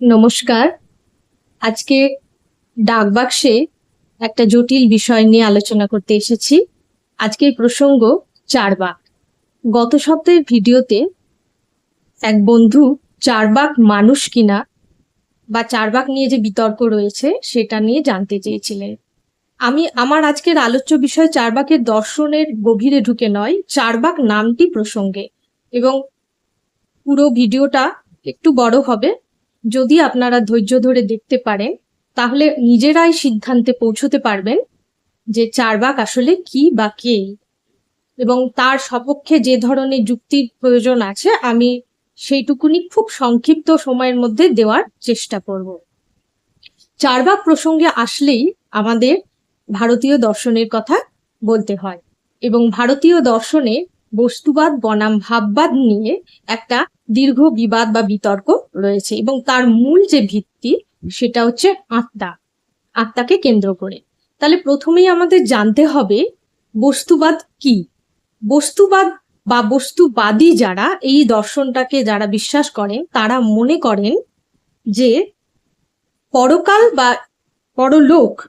নমস্কার। আজকে ডাকবাক্সে একটা জটিল বিষয় নিয়ে আলোচনা করতে এসেছি। আজকের প্রসঙ্গ চারবাক গত সপ্তাহের ভিডিওতে এক বন্ধু চারবাক মানুষ কিনা বা চারবাক নিয়ে যে বিতর্ক রয়েছে সেটা নিয়ে জানতে চেয়েছিলেন। আমি, আমার আজকের আলোচ্য বিষয় চারবাকের দর্শনের গভীরে ঢুকে নয় চারবাক নামটি প্রসঙ্গে। এবং পুরো ভিডিওটা একটু বড় হবে। যদি আপনারা ধৈর্য ধরে দেখতে পারেন, তাহলে নিজেরাই সিদ্ধান্তে পৌঁছতে পারবেন যে চারবাক আসলে কি বা কে। এবং তার সপক্ষে যে ধরনের যুক্তির প্রয়োজন আছে, আমি সেইটুকুনি খুব সংক্ষিপ্ত সময়ের মধ্যে দেওয়ার চেষ্টা করব। চারবাক প্রসঙ্গে আসলেই আমাদের ভারতীয় দর্শনের কথা বলতে হয়। এবং ভারতীয় দর্শনে বস্তুবাদ, বনাম, ভাববাদ নিয়ে একটা দীর্ঘ বিবাদ বা বিতর্ক রয়েছে এবং তার মূল যে ভিত্তি সেটা হচ্ছে আত্মা, আত্মাকে কেন্দ্র করে। তাহলে প্রথমেই আমাদের জানতে হবে বস্তুবাদ কি? বস্তুবাদ বা বস্তুবাদী যারা এই দর্শনটাকে যারা বিশ্বাস করেন তারা মনে করেন যে পরকাল বা পরলোক,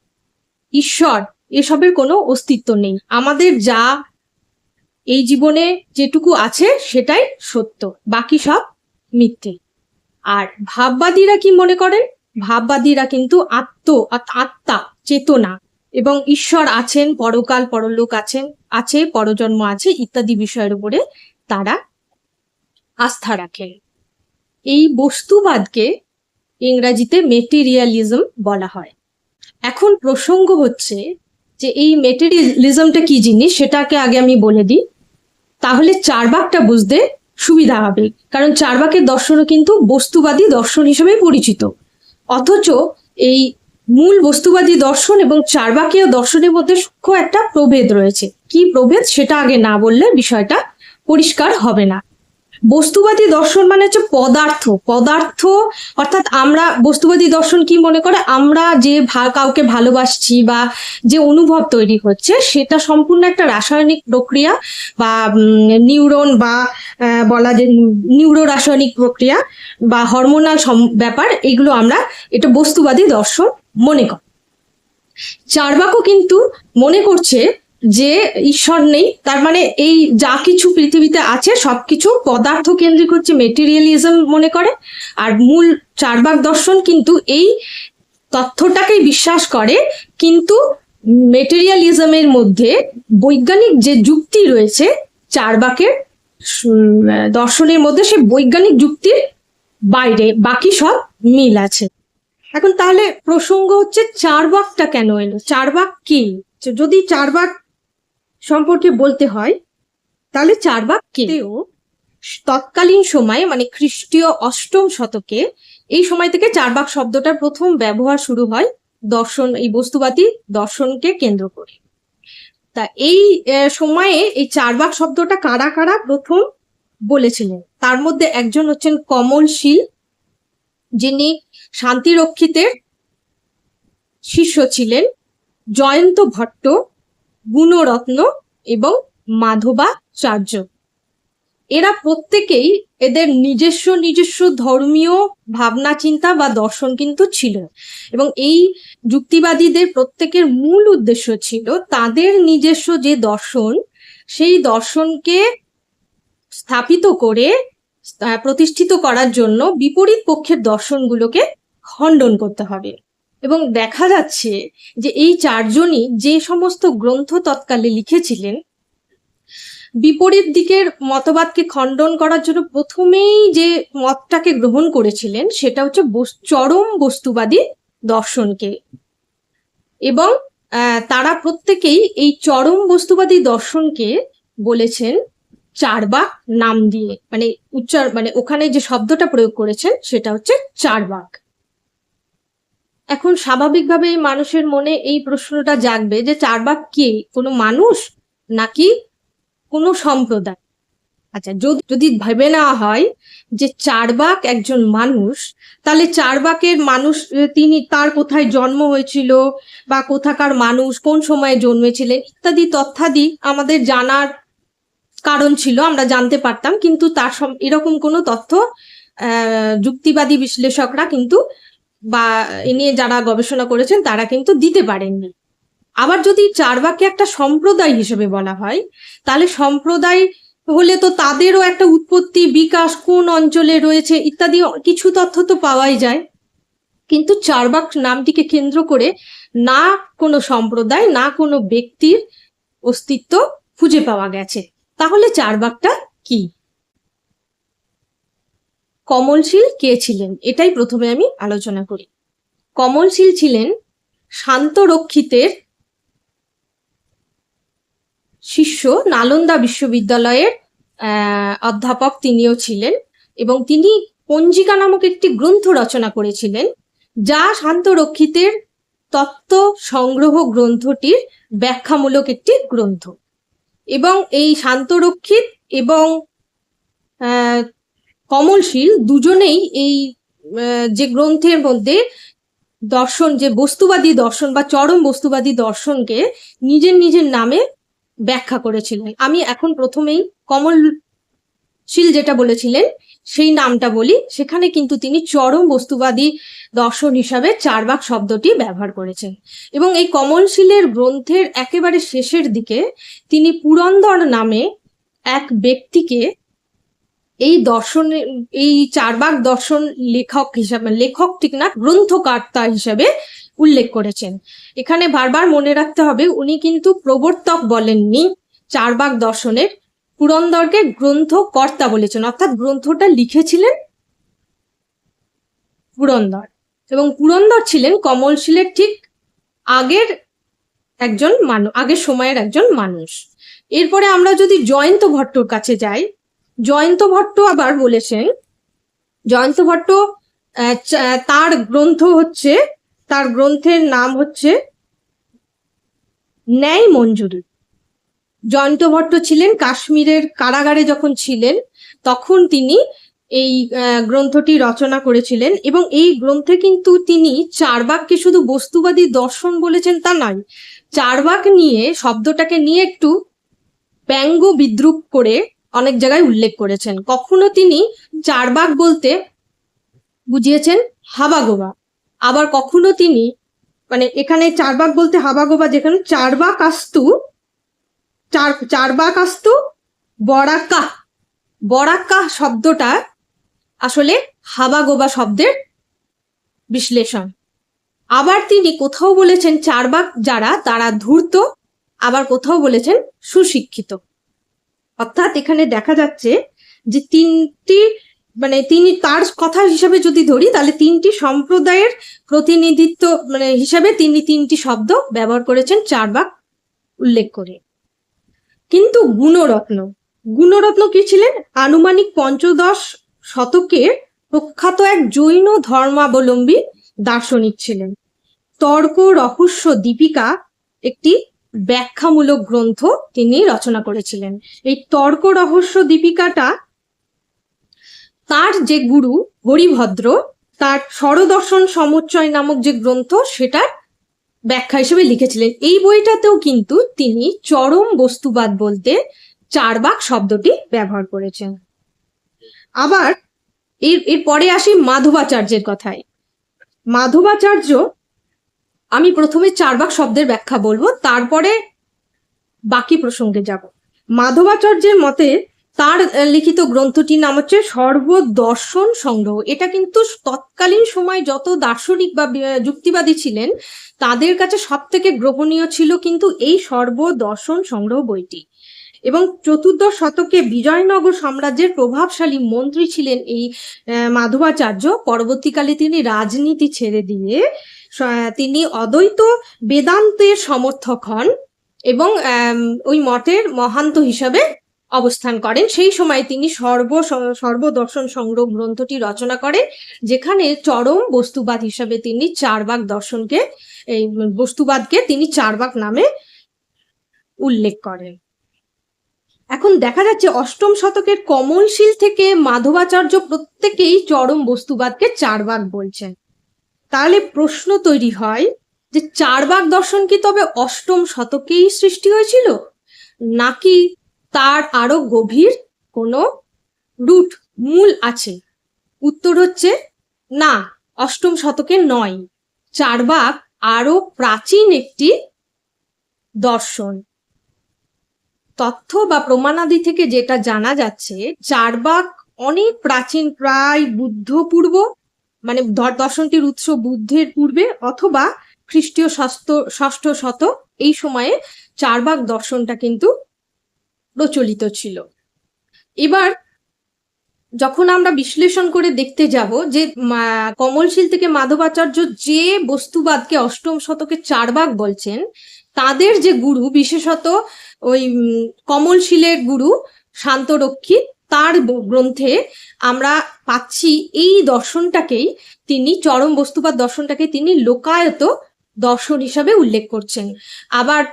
ঈশ্বর, এসবের কোনো অস্তিত্ব নেই। আমাদের যা এই জীবনে যেটুকু আছে সেটাই সত্য, বাকি সব মিথ্যে। আর ভাববাদীরা কি মনে করেন? ভাববাদীরা কিন্তু আত্ম, আত- আত্মা, চেতনা এবং ঈশ্বর আছেন, পরকাল পরলোক আছেন, আছে, পরজন্ম আছে ইত্যাদি বিষয়ের উপরে তারা আস্থা রাখেন। এই বস্তুবাদকে ইংরাজিতে মেটেরিয়ালিজম বলা হয়। এখন প্রসঙ্গ হচ্ছে যে এই মেটেরিয়ালিজমটা কি জিনিস? সেটাকে আগে আমি বলে দিই। তাহলে চারবাকটা বুঝতে সুবিধা হবে। কারণ চারবাকের দর্শনও কিন্তু বস্তুবাদী দর্শন হিসেবে পরিচিত। অথচ এই মূল বস্তুবাদী দর্শন এবং চারবাকীয় দর্শনের মধ্যে সূক্ষ্ম একটা প্রভেদ রয়েছে। কি প্রভেদ? সেটা আগে না বললে বিষয়টা পরিষ্কার হবে না। বস্তুবাদী দর্শন মানে হচ্ছে পদার্থ। পদার্থ অর্থাৎ আমরা, বস্তুবাদী দর্শন কি মনে করে? আমরা যে কাউকে ভালোবাসছি বা যে অনুভব তৈরি হচ্ছে, সেটা সম্পূর্ণ একটা রাসায়নিক প্রক্রিয়া বা নিউরন বা বলা যে নিউরো রাসায়নিক প্রক্রিয়া বা হরমোনাল ব্যাপার, এগুলো আমরা, এটা বস্তুবাদী দর্শন মনে করি। চারবাকও কিন্তু মনে করছে যে ঈশ্বর নেই, তার মানে এই যা কিছু পৃথিবীতে আছে, সবকিছু পদার্থ কেন্দ্রিক হচ্ছে মেটেরিয়ালিজম মনে করে। আর মূল চারবাক দর্শন কিন্তু এই তথ্যটাকেই বিশ্বাস করে, কিন্তু মেটেরিয়ালিজমের মধ্যে বৈজ্ঞানিক যে যুক্তি রয়েছে চারবাকের দর্শনের মধ্যে সে বৈজ্ঞানিক যুক্তির বাইরে, বাকি সব মিল আছে। এখন তাহলে প্রসঙ্গ হচ্ছে চারবাকটা কেন এলো? চারবাক কি? যদি চারবাক সম্পর্কে বলতে হয় তাহলে চারবাক কেও তৎকালীন সময়ে মানে খ্রিস্টীয় অষ্টম শতকে এই সময় থেকে চারবাক শব্দটার প্রথম ব্যবহার শুরু হয় দর্শন এই বস্তুবাদী দর্শনকে কেন্দ্র করে। তা এই সময়ে এই চারবাক শব্দটা কারা কারা প্রথম বলেছিলেন? তার মধ্যে একজন হচ্ছেন কমলশীল যিনি শান্তিরক্ষিতের শিষ্য ছিলেন জয়ন্ত ভট্ট গুণরত্ন এবং মাধবাচার্য। এরা প্রত্যেকেই এদের নিজস্ব নিজস্ব ধর্মীয় ভাবনা, চিন্তা বা দর্শন কিন্তু ছিল। এবং এই যুক্তিবাদীদের প্রত্যেকের মূল উদ্দেশ্য ছিল তাদের নিজস্ব যে দর্শন, সেই দর্শনকে স্থাপিত করে প্রতিষ্ঠিত করার জন্য বিপরীত পক্ষের দর্শনগুলোকে খণ্ডন করতে হবে। এবং দেখা যাচ্ছে যে এই চারজনই যে সমস্ত গ্রন্থ তৎকালে লিখেছিলেন, বিপরীত দিকের মতবাদকে খণ্ডন করার জন্য প্রথমেই যে মতটাকে গ্রহণ করেছিলেন সেটা হচ্ছে চরম বস্তুবাদী দর্শনকে। এবং তারা প্রত্যেকেই এই চরম বস্তুবাদী দর্শনকে বলেছেন চারবাক নাম দিয়ে। মানে উচ্চার মানে ওখানে যে শব্দটা প্রয়োগ করেছেন সেটা হচ্ছে চারবাক। এখন স্বাভাবিকভাবে মানুষের মনে এই প্রশ্নটা জাগবে যে চারবাক কে? কোনো মানুষ নাকি কোনো সম্প্রদায়? আচ্ছা যদি যদি ভেবে নেওয়া হয় যে চারবাক একজন মানুষ, তাহলে চারবাকের মানুষ তিনি তার কোথায় জন্ম হয়েছিল বা কোথাকার মানুষ, কোন সময়ে জন্মেছিলেন ইত্যাদি তথ্যাদি আমাদের জানার কারণ ছিল, আমরা জানতে পারতাম, কিন্তু তার এরকম কোনো তথ্য যুক্তিবাদী বিশ্লেষকরা কিন্তু বা এ নিয়ে যারা গবেষণা করেছেন, তারা কিন্তু দিতে পারেননি। আবার যদি চারবাককে একটা সম্প্রদায় হিসেবে বলা হয়, তাহলে সম্প্রদায় হলে তো তাদেরও একটা উৎপত্তি, বিকাশ, কোন অঞ্চলে রয়েছে ইত্যাদি কিছু তথ্য তো পাওয়াই যায়। কিন্তু চারবাক নামটিকে কেন্দ্র করে না কোনো সম্প্রদায়, না কোনো ব্যক্তির অস্তিত্ব খুঁজে পাওয়া গেছে। তাহলে চারবাকটা কি? কমলশীল কে ছিলেন? এটাই প্রথমে আমি আলোচনা করি। কমলশীল ছিলেন শান্তরক্ষিতের শিষ্য, নালন্দা বিশ্ববিদ্যালয়ের অধ্যাপক তিনিও ছিলেন এবং তিনি পঞ্জিকা নামক একটি গ্রন্থ রচনা করেছিলেন, যা শান্তরক্ষিতের তত্ত্ব সংগ্রহ গ্রন্থটির ব্যাখ্যামূলক একটি গ্রন্থ। এবং এই শান্তরক্ষিত এবং কমলশীল দুজনেই এই যে গ্রন্থের মধ্যে দর্শন, যে বস্তুবাদী দর্শন বা চরম বস্তুবাদী দর্শনকে নিজের নিজের নামে ব্যাখ্যা করেছিলেন। আমি এখন প্রথমেই কমলশীল যেটা বলেছিলেন, সেই নামটা বলি। সেখানে কিন্তু তিনি চরম বস্তুবাদী দর্শন হিসাবে চারবাক শব্দটি ব্যবহার করেছেন। এবং এই কমলশীলের গ্রন্থের একেবারে শেষের দিকে তিনি পুরন্দর নামে এক ব্যক্তিকে এই দর্শনে, এই চারবাক দর্শন লেখক হিসাবে, লেখক ঠিক না, গ্রন্থকর্তা হিসাবে উল্লেখ করেছেন। এখানে বারবার মনে রাখতে হবে, উনি কিন্তু প্রবর্তক বলেননি চারবাক দর্শনের। পুরন্দরকে গ্রন্থকর্তা বলেছেন, অর্থাৎ গ্রন্থটা লিখেছিলেন পুরন্দর। এবং পুরন্দর ছিলেন কমলশীলের ঠিক আগের একজন মানুষ আগের সময়ের একজন মানুষ। এরপরে আমরা যদি জয়ন্ত ভট্টর কাছে যাই জয়ন্ত ভট্ট আবার বলেছেন, জয়ন্ত ভট্ট তার গ্রন্থ হচ্ছে, তার গ্রন্থের নাম হচ্ছে ন্যায় মঞ্জুরি। জয়ন্ত ভট্ট ছিলেন কাশ্মীরের কারাগারে যখন ছিলেন, তখন তিনি এই গ্রন্থটি রচনা করেছিলেন এবং এই গ্রন্থে কিন্তু তিনি চারবাককে শুধু বস্তুবাদী দর্শন বলেছেন তা নয়, চারবাক নিয়ে, শব্দটাকে নিয়ে একটু ব্যঙ্গ বিদ্রুপ করে অনেক জায়গায় উল্লেখ করেছেন। কখনো তিনি চারবাক বলতে বুঝিয়েছেন হাবাগোবা আবার কখনো তিনি মানে এখানে চারবাক বলতে হাবাগোবা যেখানে চারবাক আস্তু, চার চারবাক আস্তু বরাকা বরাকা শব্দটা আসলে হাবাগোবা শব্দের বিশ্লেষণ। আবার তিনি কোথাও বলেছেন চারবাক যারা, তারা ধূর্ত, আবার কোথাও বলেছেন সুশিক্ষিত। অর্থাৎ এখানে দেখা যাচ্ছে যে তিনটি মানে তিনি তার কথা হিসাবে যদি ধরি, তাহলে তিনটি সম্প্রদায়ের প্রতিনিধিত্ব মানে হিসাবে তিনি তিনটি শব্দ ব্যবহার করেছেন চারবাক উল্লেখ করে। কিন্তু গুণরত্ন গুণরত্ন কি ছিলেন? আনুমানিক পঞ্চদশ শতকের প্রখ্যাত এক জৈন ধর্মাবলম্বী দার্শনিক ছিলেন। তর্ক, রহস্য, দীপিকা একটি ব্যাখ্যামূলক গ্রন্থ তিনি রচনা করেছিলেন। এই তর্ক রহস্য দীপিকাটা তার যে গুরু হরিভদ্র, তার স্বরদর্শন সমুচ্চয় নামক যে গ্রন্থ, সেটার ব্যাখ্যা হিসেবে লিখেছিলেন। এই বইটাতেও কিন্তু তিনি চরম বস্তুবাদ বলতে চারবাক শব্দটি ব্যবহার করেছেন। আবার এর এরপরে আসি মাধবাচার্যের কথায়। মাধবাচার্য আমি প্রথমে চারবাক শব্দের ব্যাখ্যা বলব, তারপরে বাকি প্রসঙ্গে যাব। মাধবাচার্যের মতে তার লিখিত গ্রন্থটির নাম হচ্ছে সর্বদর্শন সংগ্রহ। এটা কিন্তু তৎকালীন সময় যত দার্শনিক বা যুক্তিবাদী ছিলেন, তাদের কাছে সব থেকে গ্রহণীয় ছিল কিন্তু এই সর্বদর্শন সংগ্রহ বইটি। এবং চতুর্দশ শতকে বিজয়নগর সাম্রাজ্যের প্রভাবশালী মন্ত্রী ছিলেন এই মাধবাচার্য। পরবর্তীকালে তিনি রাজনীতি ছেড়ে দিয়ে তিনি অদ্বৈত বেদান্তের সমর্থক হন এবং ওই মঠের মহান্ত হিসাবে অবস্থান করেন। সেই সময় তিনি সর্ব সর্বদর্শন সংগ্রহ গ্রন্থটি রচনা করেন যেখানে চরম বস্তুবাদ হিসাবে তিনি চারবাক দর্শনকে, এই বস্তুবাদকে তিনি চারবাক নামে উল্লেখ করেন। এখন দেখা যাচ্ছে অষ্টম শতকের কমলশীল থেকে মাধবাচার্য প্রত্যেকেই চরম বস্তুবাদকে চারবাক বলছেন। তাহলে প্রশ্ন তৈরি হয় যে চারবাক দর্শন কি তবে অষ্টম শতকেই সৃষ্টি হয়েছিল? নাকি তার আরও গভীর কোনো রুট মূল আছে? উত্তর হচ্ছে, না, অষ্টম শতকে নয়। চারবাক আরও প্রাচীন একটি দর্শন। তথ্য বা প্রমাণাদি থেকে যেটা জানা যাচ্ছে, চারবাক অনেক প্রাচীন, প্রায় বুদ্ধ পূর্ব মানে দর্শনটির উৎস বুদ্ধের পূর্বে অথবা খ্রিস্টীয় ষষ্ঠ ষষ্ঠ শতক এই সময়ে চারবাক দর্শনটা কিন্তু প্রচলিত ছিল। এবার যখন আমরা বিশ্লেষণ করে দেখতে যাব যে কমলশীল থেকে মাধবাচার্য যে বস্তুবাদকে অষ্টম শতকে চারবাক বলছেন, তাদের যে গুরু, বিশেষত ওই কমলশীলের গুরু শান্তরক্ষী তার গ্রন্থে আমরা পাচ্ছি এই দর্শনটাকেই তিনি চরম বস্তুবাদ দর্শনটাকে তিনি লোকায়ত দর্শন হিসাবে উল্লেখ করছেন। আবার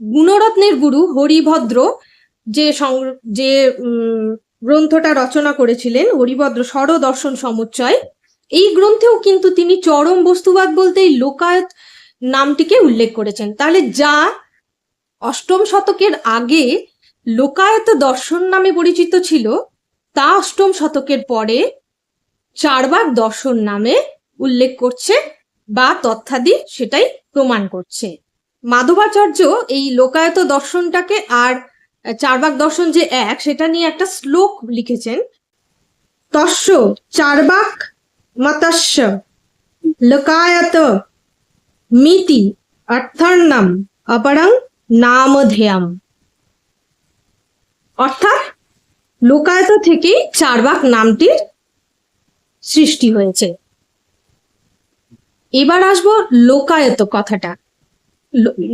গুণরত্নের গুরু হরিভদ্র যে যে গ্রন্থটা রচনা করেছিলেন, হরিভদ্র স্বর দর্শন সমুচ্চয়, এই গ্রন্থেও কিন্তু তিনি চরম বস্তুবাদ বলতে এই লোকায়ত নামটিকে উল্লেখ করেছেন। তাহলে যা অষ্টম শতকের আগে লোকায়ত দর্শন নামে পরিচিত ছিল, তা অষ্টম শতকের পরে চারবাক দর্শন নামে উল্লেখ করছে বা তথ্যাদি সেটাই প্রমাণ করছে। মাধবাচার্য এই লোকায়ত দর্শনটাকে আর চারবাক দর্শন যে এক, সেটা নিয়ে একটা শ্লোক লিখেছেন। তস্য চারবাক মাতাস্য লোকায়ত মিতি অর্থার্ণম অপরং নামধেয়ম। অর্থাৎ লোকায়ত থেকেই চারবাক নামটির সৃষ্টি হয়েছে। এবার আসব লোকায়ত কথাটা।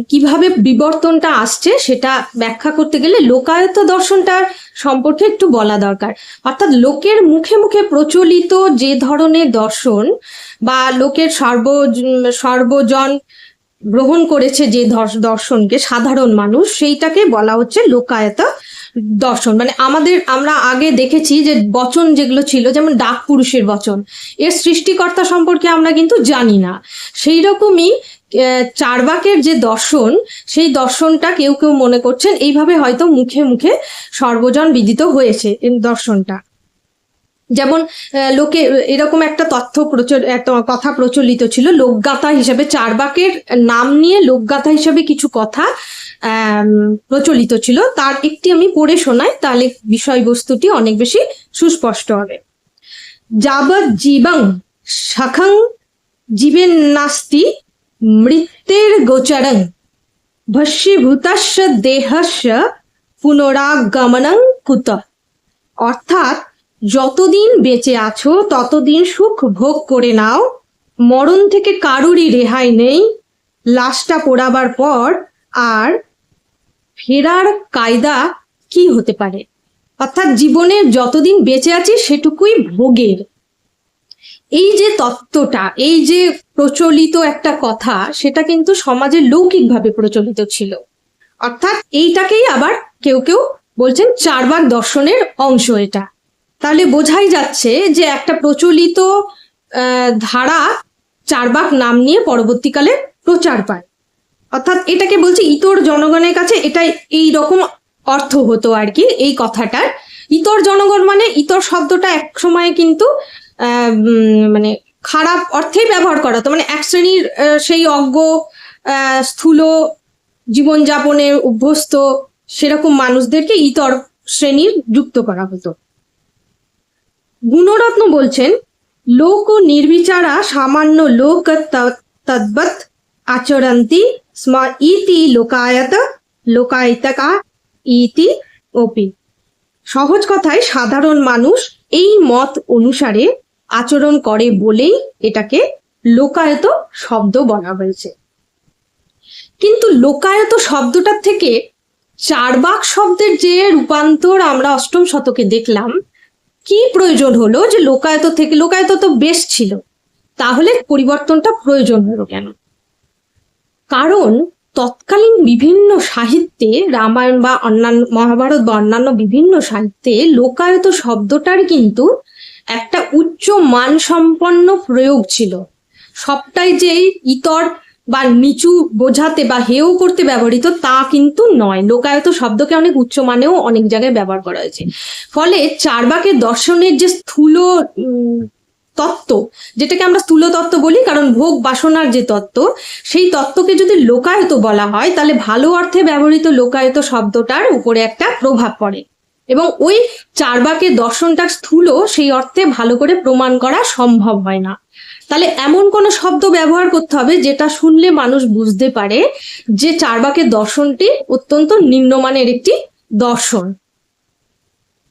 কীভাবে বিবর্তনটা আসছে সেটা ব্যাখ্যা করতে গেলে লোকায়ত দর্শনটার সম্পর্কে একটু বলা দরকার। অর্থাৎ লোকের মুখে মুখে প্রচলিত যে ধরনের দর্শন বা লোকের সর্ব, সর্বজন গ্রহণ করেছে যে দর্শনকে সাধারণ মানুষ, সেইটাকে বলা হচ্ছে লোকায়ত দর্শন। মানে আমাদের, আমরা আগে দেখেছি যে বচন যেগুলো ছিল, যেমন ডাক পুরুষের বচন, এর সৃষ্টিকর্তা সম্পর্কে আমরা কিন্তু জানি না। সেই রকমই চারবাকের যে দর্শন, সেই দর্শনটা কেউ কেউ মনে করছেন, এইভাবে হয়তো মুখে মুখে সর্বজন বিদিত হয়েছে দর্শনটা। যেমন লোকে এরকম একটা তথ্য প্রচল কথা প্রচলিত ছিল, লোকগাথা হিসেবে চারবাকের নাম নিয়ে লোকগাথা হিসেবে কিছু কথা প্রচলিত ছিল। তার একটি আমি পড়ে শোনাই, তাহলে বিষয়বস্তুটি অনেক বেশি সুস্পষ্ট হবে। যাবৎ জীবং শাখং জীবেন নাস্তি মৃত্যের গোচরং ভস্মীভূতস্য দেহস্য পুনরাগমনং কুত। অর্থাৎ যতদিন বেঁচে আছো, ততদিন সুখ ভোগ করে নাও। মরণ থেকে কারুরই রেহাই নেই। লাশটা পোড়াবার পর আর ফেরার কায়দা কি হতে পারে? অর্থাৎ জীবনের যতদিন বেঁচে আছি, সেটুকুই ভোগের। এই যে তত্ত্বটা, এই যে প্রচলিত একটা কথা, সেটা কিন্তু সমাজে লৌকিকভাবে প্রচলিত ছিল। অর্থাৎ এইটাকেই আবার কেউ কেউ বলছেন চারবাক দর্শনের অংশ এটা। তাহলে বোঝাই যাচ্ছে যে একটা প্রচলিত ধারা চারবাক নাম নিয়ে পরবর্তীকালে প্রচার পায়। অর্থাৎ এটাকে বলছে ইতর জনগণের কাছে এটা এই রকম অর্থ হতো আর কি এই কথাটার। ইতর জনগণ মানে ইতর শব্দটা এক সময়ে কিন্তু মানে খারাপ অর্থেই ব্যবহার করা হতো। মানে এক শ্রেণির সেই অজ্ঞ স্থূল জীবনযাপনে অভ্যস্ত সেরকম মানুষদেরকে ইতর শ্রেণির যুক্ত করা হতো। গুণরত্ন বলছেন, লোক নির্বিচারা সামান্য লোক তদ্বৎ আচরন্তি স্ম ইতি লোকায়ত, লোকায়িতকা ইতি ওপি সহজ কথায় সাধারণ মানুষ এই মত অনুসারে আচরণ করে বলেই এটাকে লোকায়ত শব্দ বলা হয়েছে। কিন্তু লোকায়ত শব্দটার থেকে চারবাক শব্দের যে রূপান্তর আমরা অষ্টম শতকে দেখলাম কি প্রয়োজন হলো যে লোকায়ত থেকে, লোকায়ত তো বেশ ছিল, তাহলে পরিবর্তনটা প্রয়োজন হলো কেন? কারণ তৎকালীন বিভিন্ন সাহিত্যে রামায়ণ বা অন্যান্য, মহাভারত বা অন্যান্য বিভিন্ন সাহিত্যে লোকায়ত শব্দটার কিন্তু একটা উচ্চ মানসম্পন্ন প্রয়োগ ছিল। সবটাই যে ইতর বা নিচু বোঝাতে বা হেও করতে ব্যবহৃত তা কিন্তু নয়। লোকায়ত শব্দকে অনেক উচ্চমানেও অনেক জায়গায় ব্যবহার করা হয়েছে। ফলে চারবাকের দর্শনের যে স্থূল তত্ত্ব, যেটাকে আমরা স্থূল তত্ত্ব বলি, কারণ ভোগ বাসনার যে তত্ত্ব, সেই তত্ত্বকে যদি লোকায়ত বলা হয়, তাহলে ভালো অর্থে ব্যবহৃত লোকায়ত শব্দটার উপরে একটা প্রভাব পড়ে। এবং ওই চারবাকের দর্শনটা স্থূল, সেই অর্থে ভালো করে প্রমাণ করা সম্ভব হয় না। তাহলে এমন কোনো শব্দ ব্যবহার করতে হবে যেটা শুনলে মানুষ বুঝতে পারে যে চারবাকের দর্শনটি অত্যন্ত নিম্নমানের একটি দর্শন।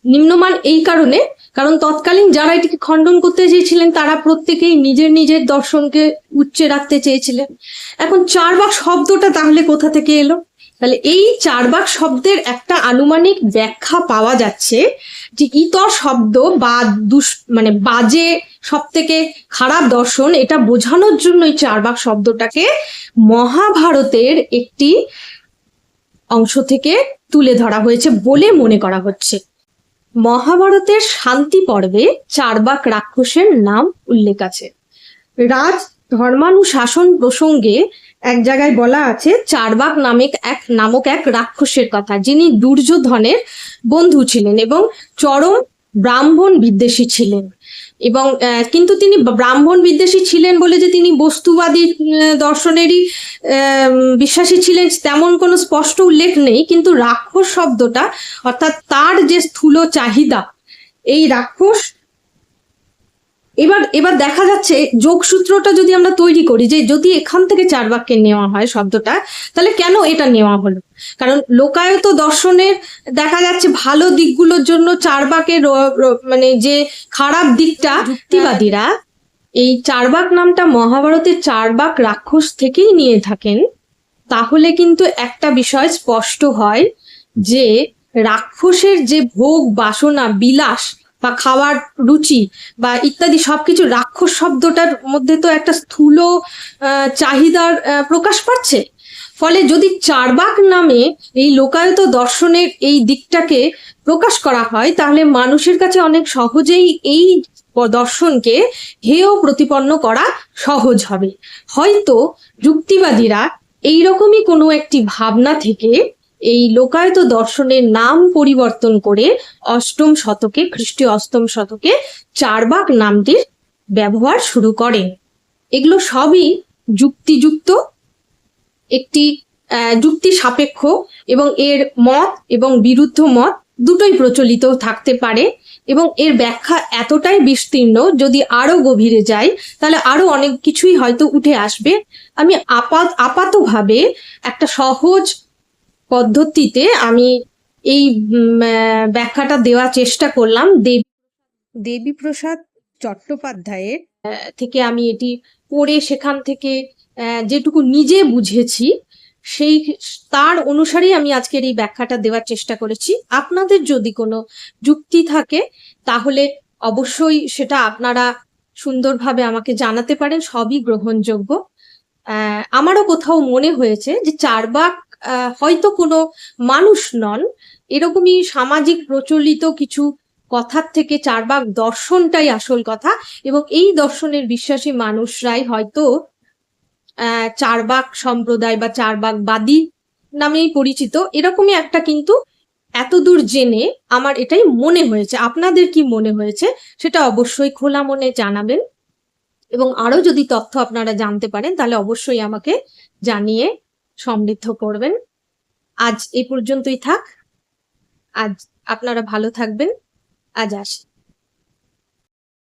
নিম্নমান এই কারণে, কারণ তৎকালীন যারা এটিকে খণ্ডন করতে চেয়েছিলেন, তারা প্রত্যেকেই নিজের নিজের দর্শনকে উচ্চে রাখতে চেয়েছিলেন। এখন চারবাক শব্দটা তাহলে কোথা থেকে এলো? তাহলে এই চারবাক শব্দের একটা আনুমানিক ব্যাখ্যা পাওয়া যাচ্ছে যে ইতর শব্দ বা দুষ মানে বাজে সব থেকে খারাপ দর্শন এটা বোঝানোর জন্য এই চারবাক শব্দটাকে মহাভারতের একটি অংশ থেকে তুলে ধরা হয়েছে বলে মনে করা হচ্ছে। মহাভারতের শান্তি পর্বে চারবাক রাক্ষসের নাম উল্লেখ আছে। রাজ ধর্মানুশাসন প্রসঙ্গে এক জায়গায় বলা আছে, চারবাক নামক এক নামক এক রাক্ষসের কথা। যিনি দুর্যোধনের বন্ধু ছিলেন এবং চরম ব্রাহ্মণ বিদ্বেষী ছিলেন। এবং কিন্তু তিনি ব্রাহ্মণ বিদ্বেষী ছিলেন বলে যে তিনি বস্তুবাদী দর্শনেরই বিশ্বাসী ছিলেন তেমন কোনো স্পষ্ট উল্লেখ নেই। কিন্তু রাক্ষস শব্দটা, অর্থাৎ তার যে স্থূল চাহিদা, এই রাক্ষস এবার এবার দেখা যাচ্ছে যোগসূত্রটা যদি আমরা তৈরি করি যে যদি এখান থেকে চার বাক্যে নেওয়া হয় শব্দটা তাহলে কেন এটা নেওয়া হলো? কারণ লোকায়ত দর্শনের দেখা যাচ্ছে ভালো দিকগুলোর জন্য চারবাকের র- র- মানে যে খারাপ দিকটা যুক্তিবাদীরা এই চারবাক নামটা মহাভারতের চারবাক রাক্ষস থেকেই নিয়ে থাকেন। তাহলে কিন্তু একটা বিষয় স্পষ্ট হয় যে রাক্ষসের যে ভোগ বাসনা বিলাস বা খাওয়ার রুচি বা ইত্যাদি সবকিছু রাক্ষস শব্দটার মধ্যে তো একটা স্থূল চাহিদার প্রকাশ পাচ্ছে। ফলে যদি চারবাক নামে এই লোকায়ত দর্শনের এই দিকটাকে প্রকাশ করা হয়, তাহলে মানুষের কাছে অনেক সহজেই এই দর্শনকে হেয় প্রতিপন্ন করা সহজ হবে। হয়তো যুক্তিবাদীরা এইরকমই কোনো একটি ভাবনা থেকে এই লোকায়ত দর্শনের নাম পরিবর্তন করে অষ্টম শতকে, খ্রিস্টীয় অষ্টম শতকে চারবাক নামটির ব্যবহার শুরু করেন। এগুলো সবই যুক্তিযুক্ত, একটি যুক্তি সাপেক্ষ এবং এর মত এবং বিরুদ্ধ মত দুটোই প্রচলিত থাকতে পারে এবং এর ব্যাখ্যা এতটাই বিস্তীর্ণ যদি আরও গভীরে যাই, তাহলে আরও অনেক কিছুই হয়তো উঠে আসবে। আমি আপাত, আপাতভাবে একটা সহজ পদ্ধতিতে আমি এই ব্যাখ্যাটা দেওয়ার চেষ্টা করলাম। দেব, দেবীপ্রসাদ চট্টোপাধ্যায়ের থেকে আমি এটি পড়ে সেখান থেকে যেটুকু নিজে বুঝেছি, সেই তার অনুসারেই আমি আজকের এই ব্যাখ্যাটা দেওয়ার চেষ্টা করেছি। আপনাদের যদি কোনো যুক্তি থাকে, তাহলে অবশ্যই সেটা আপনারা সুন্দরভাবে আমাকে জানাতে পারেন। সবই গ্রহণযোগ্য। আমারও কোথাও মনে হয়েছে যে চারবাক হয়তো কোনো মানুষ নন। এরকমই সামাজিক প্রচলিত কিছু কথার থেকে চারবাক দর্শনটাই আসল কথা এবং এই দর্শনের বিশ্বাসী মানুষরাই হয়তো চারবাক সম্প্রদায় বা চারবাকবাদী নামেই পরিচিত। এরকমই একটা কিন্তু এতদূর জেনে আমার এটাই মনে হয়েছে। আপনাদের কি মনে হয়েছে সেটা অবশ্যই খোলা মনে জানাবেন এবং আরও যদি তথ্য আপনারা জানতে পারেন তাহলে অবশ্যই আমাকে জানিয়ে সমৃদ্ধ করবেন। আজ এ পর্যন্তই থাক। আজ আপনারা ভালো থাকবেন। আজ আসি।